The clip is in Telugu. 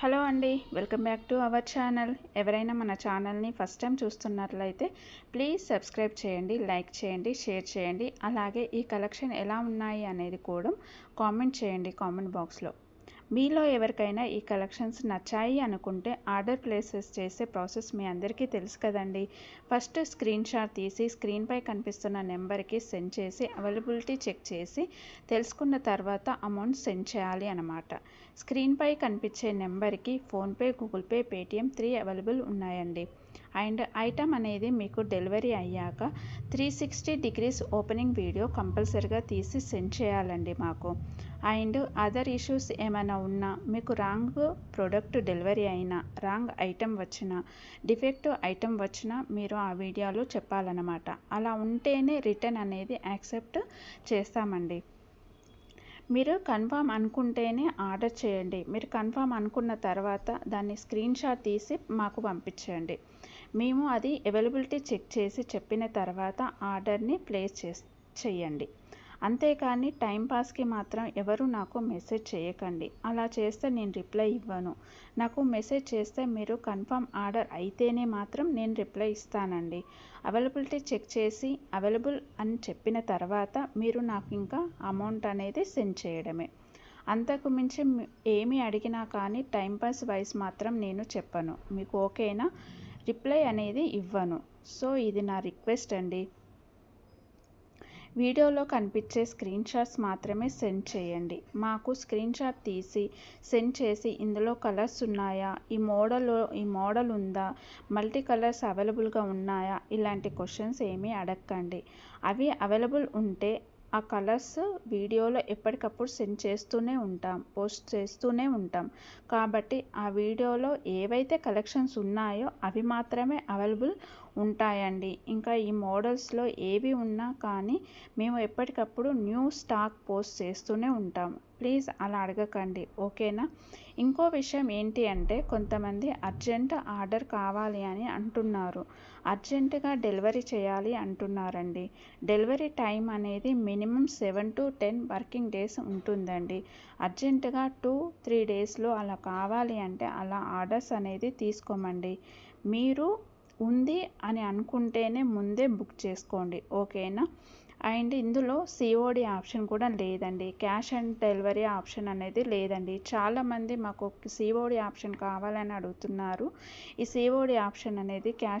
హలో అండి welcome back to our channel. ఎవరైనా మన ఛానల్ని ఫస్ట్ టైం చూస్తున్నట్లయితే ప్లీజ్ సబ్స్క్రైబ్ చేయండి లైక్ చేయండి షేర్ చేయండి. అలాగే ఈ కలెక్షన్ ఎలా ఉన్నాయి అనేది కూడా కామెంట్ చేయండి కామెంట్ బాక్స్లో. మీలో ఎవరికైనా ఈ కలెక్షన్స్ నచ్చాయి అనుకుంటే ఆర్డర్ ప్లేసెస్ చేసే ప్రాసెస్ మీ అందరికీ తెలుసు కదండి. ఫస్ట్ స్క్రీన్ షాట్ తీసి స్క్రీన్పై కనిపిస్తున్న నెంబర్కి సెండ్ చేసి అవైలబిలిటీ చెక్ చేసి తెలుసుకున్న తర్వాత అమౌంట్ సెండ్ చేయాలి అనమాట స్క్రీన్పై కనిపించే నెంబర్కి PhonePe Google Pay Paytm three available ఉన్నాయండి. అండ్ ఐటమ్ అనేది మీకు డెలివరీ అయ్యాక three sixty degrees opening video కంపల్సరిగా తీసి సెండ్ చేయాలండి మాకు. అండ్ అదర్ ఇష్యూస్ ఏమైనా ఉన్నా మీకు రాంగ్ ప్రోడక్ట్ డెలివరీ అయినా రాంగ్ ఐటెం వచ్చినా డిఫెక్టివ్ ఐటెం వచ్చినా మీరు ఆ వీడియోలో చెప్పాలన్నమాట. అలా ఉంటేనే రిటర్న్ అనేది యాక్సెప్ట్ చేస్తామండి. మీరు కన్ఫామ్ అనుకుంటేనే ఆర్డర్ చేయండి. మీరు కన్ఫామ్ అనుకున్న తర్వాత దాన్ని స్క్రీన్ షాట్ తీసి మాకు పంపించండి మేము అది అవైలబిలిటీ చెక్ చేసి చెప్పిన తర్వాత ఆర్డర్ని ప్లేస్ చేస్ చేయండి. అంతేకాని టైంపాస్కి మాత్రం ఎవరు నాకు మెసేజ్ చేయకండి. అలా చేస్తే నేను రిప్లై ఇవ్వను. నాకు మెసేజ్ చేస్తే మీరు కన్ఫర్మ్ ఆర్డర్ అయితేనే మాత్రం నేను రిప్లై ఇస్తానండి. అవైలబిలిటీ చెక్ చేసి అవైలబుల్ అని చెప్పిన తర్వాత మీరు నాకు ఇంకా అమౌంట్ అనేది సెండ్ చేయడమే. అంతకు మించి ఏమి అడిగినా కానీ టైంపాస్ వైస్ మాత్రం నేను చెప్పను. మీకు ఓకేనా? రిప్లై అనేది ఇవ్వను. సో ఇది నా రిక్వెస్ట్ అండి. వీడియోలో కనిపించే స్క్రీన్ షాట్స్ మాత్రమే సెండ్ చేయండి. మాకు స్క్రీన్ షాట్ తీసి సెండ్ చేసి ఇందులో కలర్స్ ఉన్నాయా? ఈ మోడల్ ఈ మోడల్ ఉందా? మల్టీ కలర్స్ అవైలబుల్గా ఉన్నాయా? ఇలాంటి క్వశ్చన్స్ ఏమీ అడగండి అవి అవైలబుల్ ఉంటే ఆ కలర్స్ వీడియోలో ఎప్పటికప్పుడు సెండ్ చేస్తూనే ఉంటాం పోస్ట్ చేస్తూనే ఉంటాం. కాబట్టి ఆ వీడియోలో ఏవైతే కలెక్షన్స్ ఉన్నాయో అవి మాత్రమే అవైలబుల్ ఉంటాయండి. ఇంకా ఈ మోడల్స్లో ఏవి ఉన్నా కానీ మేము ఎప్పటికప్పుడు న్యూ స్టాక్ పోస్ట్ చేస్తూనే ఉంటాము ప్లీజ్ అలా అడగకండి ఓకేనా? ఇంకో విషయం ఏంటి అంటే కొంతమంది అర్జెంట్ ఆర్డర్ కావాలి అని అంటున్నారు. అర్జెంటుగా డెలివరీ చేయాలి అంటున్నారండి. డెలివరీ టైం అనేది minimum seven to ten working days ఉంటుందండి. అర్జెంటుగా టూ త్రీ డేస్లో అలా కావాలి అంటే అలా ఆర్డర్స్ అనేది తీసుకోమండి. మీరు ఉంది అని అనుకుంటేనే ముందే బుక్ చేసుకోండి ఓకేనా? అండ్ ఇందులో సిఓడి ఆప్షన్ కూడా లేదండి. క్యాష్ అండ్ డెలివరీ ఆప్షన్ అనేది లేదండి. చాలామంది మాకు సిఓడి ఆప్షన్ కావాలని అడుగుతున్నారు. ఈ సిఓడి ఆప్షన్ అనేది క్యాష్